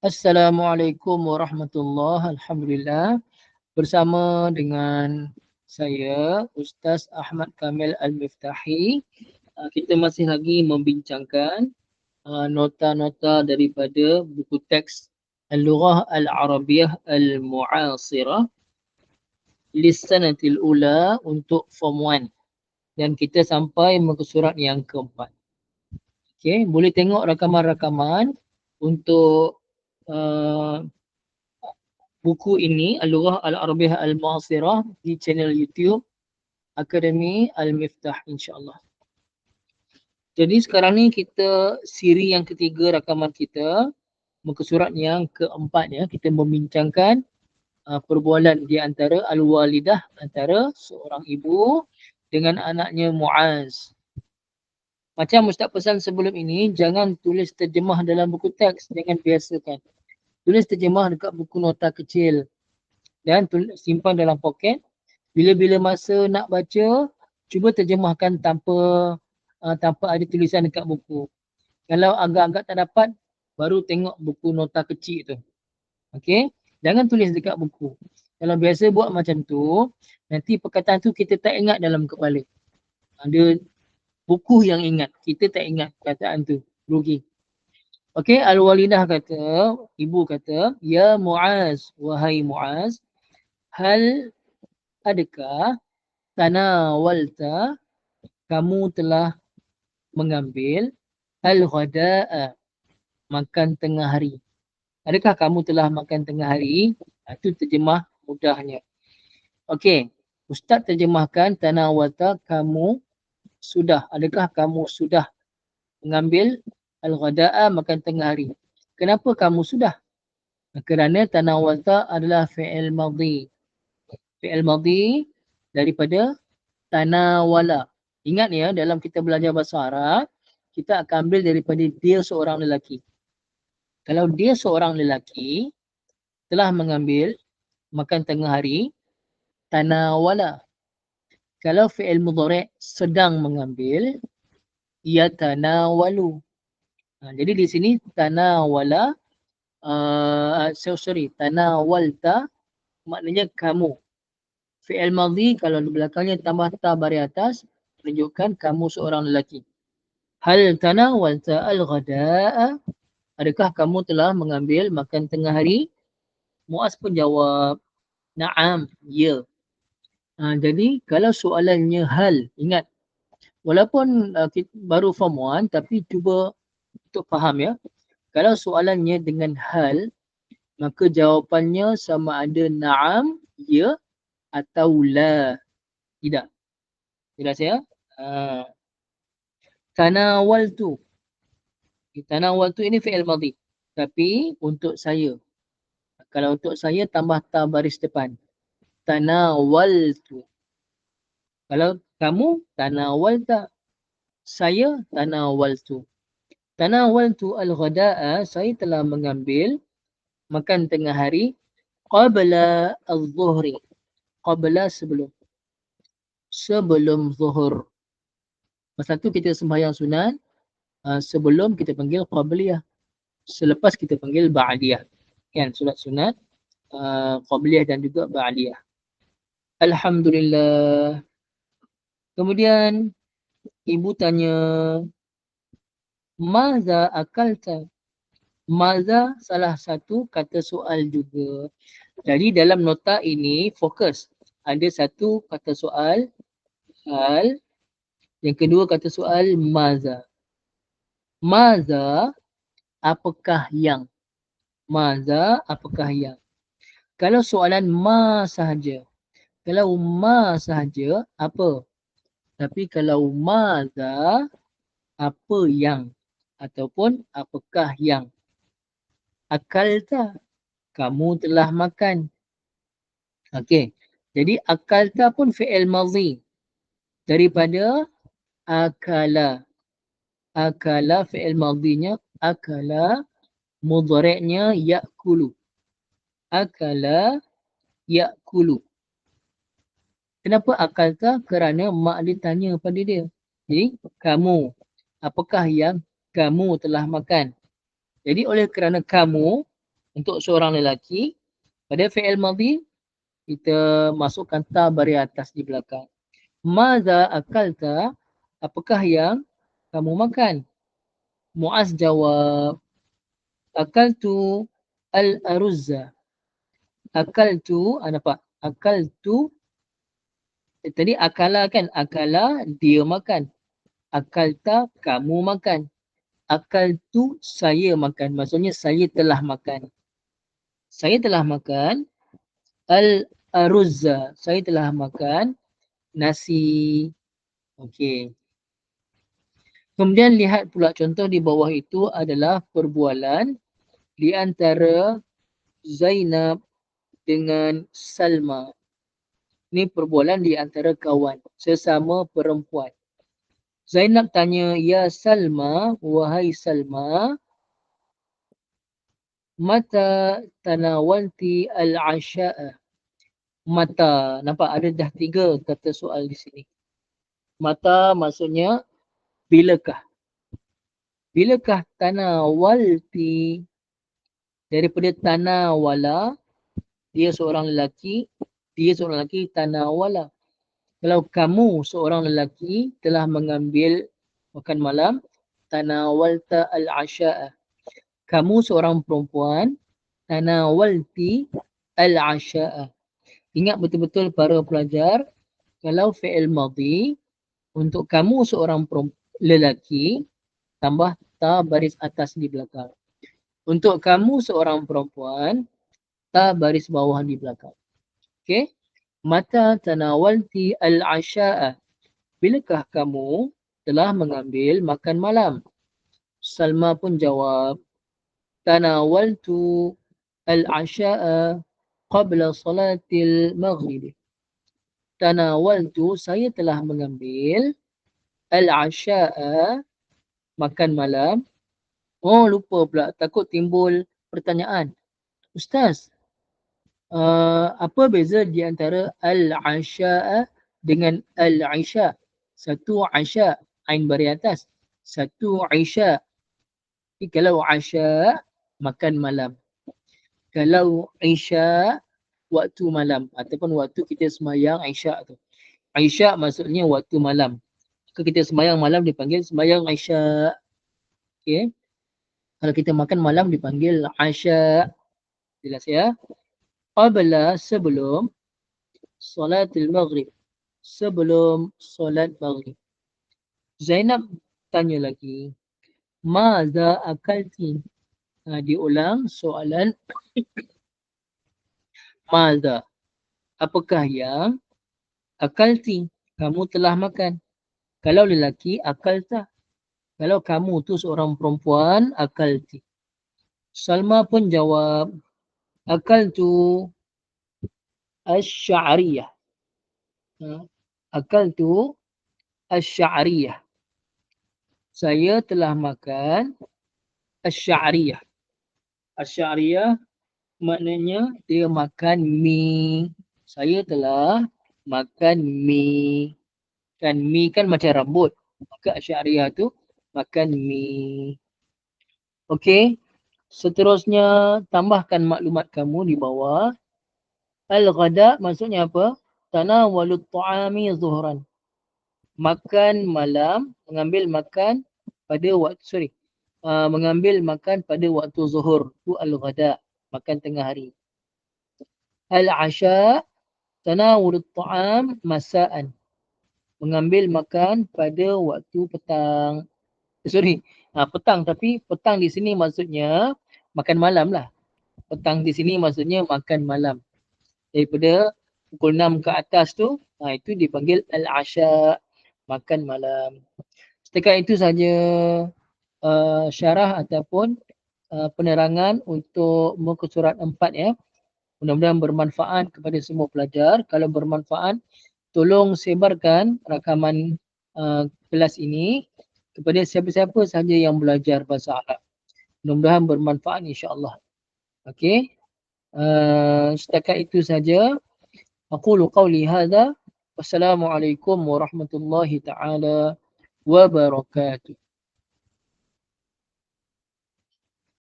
Assalamualaikum warahmatullahi Alhamdulillah. Bersama dengan saya Ustaz Ahmad Kamil Al-Miftahi. Uh, kita masih lagi membincangkan uh, nota-nota daripada buku teks Al-Lughah Al-Arabiyah Al-Mu'asirah. Lissanatil Ula untuk Form 1 dan kita sampai muka surat yang keempat. Okay, boleh tengok rakaman-rakaman untuk Uh, buku ini Al-Lughah Al-Arabiyah Al-Mu'asirah di channel YouTube Akademi Al-Miftah insyaAllah. Jadi sekarang ni kita siri yang ketiga rakaman kita muka surat yang keempat ya kita membincangkan uh, perbualan di antara al-walidah antara seorang ibu dengan anaknya Muaz. Macam Ustaz pesan sebelum ini jangan tulis terjemah dalam buku teks jangan biasakan tulis terjemah dekat buku nota kecil dan simpan dalam poket. Bila-bila masa nak baca, cuba terjemahkan tanpa uh, tanpa ada tulisan dekat buku. Kalau agak-agak tak dapat, baru tengok buku nota kecil tu. Okey, jangan tulis dekat buku. Kalau biasa buat macam tu, nanti perkataan tu kita tak ingat dalam kepala. Ada buku yang ingat, kita tak ingat perkataan tu. Rugi. Okey, Al-Walidah kata, ibu kata, Ya Mu'az, wahai Mu'az, hal adakah tanawalta kamu telah mengambil al-ghada'a makan tengah hari. Adakah kamu telah makan tengah hari? Itu terjemah mudahnya. Okey, Ustaz terjemahkan tanawalta kamu sudah. Adakah kamu sudah mengambil al-ghada'a makan tengah hari. Kenapa kamu sudah? Kerana tanawalta adalah fi'il madhi. Fi'il madhi daripada tanawala. Ingat ya dalam kita belajar bahasa Arab, kita akan ambil daripada dia seorang lelaki. Kalau dia seorang lelaki telah mengambil makan tengah hari, tanawala. Kalau fi'il mudhari' sedang mengambil, ia tanawalu. Ha, jadi di sini tanawala uh, so, sorry tanawalta maknanya kamu. Fi'il madhi kalau di belakangnya tambah ta bari atas menunjukkan kamu seorang lelaki. Hal tanawalta al-ghada'a adakah kamu telah mengambil makan tengah hari? Muaz pun jawab na'am, ya. Ha, jadi kalau soalannya hal, ingat walaupun uh, kita baru form 1 tapi cuba untuk faham ya. Kalau soalannya dengan hal, maka jawapannya sama ada na'am, ya atau la. Tidak. Jelas ya? Ha. Tanawal tu. Tanawal tu ini fi'il madhi. Tapi untuk saya. Kalau untuk saya tambah ta baris depan. Tanawal tu. Kalau kamu tanawal tak. Saya tanawal tu tanawaltu al-ghada'a saya telah mengambil makan tengah hari qabla al-zuhri qabla sebelum sebelum zuhur. Masa tu kita sembahyang sunat uh, sebelum kita panggil qabliyah selepas kita panggil ba'diyah. Kan sunat sunat uh, qabliyah dan juga ba'diyah. Alhamdulillah. Kemudian ibu tanya Maza akalta. Maza salah satu kata soal juga. Jadi dalam nota ini fokus. Ada satu kata soal hal. Yang kedua kata soal maza. Maza apakah yang? Maza apakah yang? Kalau soalan ma sahaja. Kalau ma sahaja apa? Tapi kalau maza apa yang? Ataupun apakah yang akal tak kamu telah makan? Okey jadi akal tak pun fi'il madhi. Daripada akala. Akala fi'il madhinya akala mudhari'nya ya'kulu. Akala ya'kulu. Kenapa akal tak? Kerana mak dia tanya pada dia. Jadi kamu apakah yang kamu telah makan. Jadi oleh kerana kamu, untuk seorang lelaki pada fi'il madhi kita masukkan ta bari atas di belakang. Maza akalta apakah yang kamu makan? Muaz jawab akaltu al-aruzza. Akaltu, apa? Ah, akaltu eh, tadi akala kan? Akala dia makan. Akalta kamu makan. Akaltu saya makan. Maksudnya saya telah makan. Saya telah makan al-aruzza. Saya telah makan nasi. Okey. Kemudian lihat pula contoh di bawah itu adalah perbualan di antara Zainab dengan Salma. Ini perbualan di antara kawan sesama perempuan. Zainab tanya, Ya Salma, wahai Salma, Mata tanawalti al-asya'a. Mata, nampak ada dah tiga kata soal di sini. Mata maksudnya bilakah? Bilakah tanawalti daripada tanawala dia seorang lelaki dia seorang lelaki tanawala kalau kamu seorang lelaki telah mengambil makan malam tanawalta al-asya'a kamu seorang perempuan tanawalti al-asya'a ingat betul-betul para pelajar kalau fi'il madhi untuk kamu seorang lelaki tambah ta baris atas di belakang. Untuk kamu seorang perempuan ta baris bawah di belakang. Okey. Mata tanawalti al-asya'a. Bilakah kamu telah mengambil makan malam? Salma pun jawab, tanawaltu al-asya'a qabla salatil maghrib. Tanawaltu saya telah mengambil al-asya'a makan malam. Oh lupa pula takut timbul pertanyaan. Ustaz, uh, apa beza di antara al-asya'a dengan al-isya? Satu asya, ain bari atas. Satu isya. Jadi kalau asya, makan malam. Kalau isya, waktu malam. Ataupun waktu kita semayang isya tu. Isya maksudnya waktu malam ke kita sembahyang malam dipanggil sembahyang Aisyah. Okey. Kalau kita makan malam dipanggil Aisyah. Jelas ya? Qabla sebelum solatul maghrib. Sebelum solat maghrib. Zainab tanya lagi. Maza akalti? Ha, diulang soalan. Maza. Apakah yang akalti? Kamu telah makan. Kalau lelaki, akal tak. Kalau kamu tu seorang perempuan, akal ti. Salma pun jawab, akal tu asy'ariyah. Ha? Akal tu asy'ariyah. Saya telah makan asy'ariyah. Asy'ariyah maknanya dia makan mi. Saya telah makan mi kan mi kan macam rambut maka syariah tu makan mi okey seterusnya tambahkan maklumat kamu di bawah. Al-ghada maksudnya apa? Tanawalut ta'ami zuhran. Makan malam mengambil makan pada waktu sorry uh, mengambil makan pada waktu zuhur. Tu al-ghada makan tengah hari. Al-asha tanawulut ta'am masaan. Mengambil makan pada waktu petang. Sorry, ha, petang tapi petang di sini maksudnya makan malam lah. Petang di sini maksudnya makan malam. Daripada pukul 6 ke atas tu, ha, itu dipanggil al-asya, makan malam. Setakat itu saja uh, syarah ataupun uh, penerangan untuk muka surat 4 ya. Mudah-mudahan bermanfaat kepada semua pelajar. Kalau bermanfaat, tolong sebarkan rakaman uh, kelas ini kepada siapa-siapa sahaja yang belajar bahasa Arab. Mudah-mudahan bermanfaat insya-Allah. Okey. Uh, setakat itu saja. Aku lu qauli hadza. Wassalamualaikum warahmatullahi taala wabarakatuh.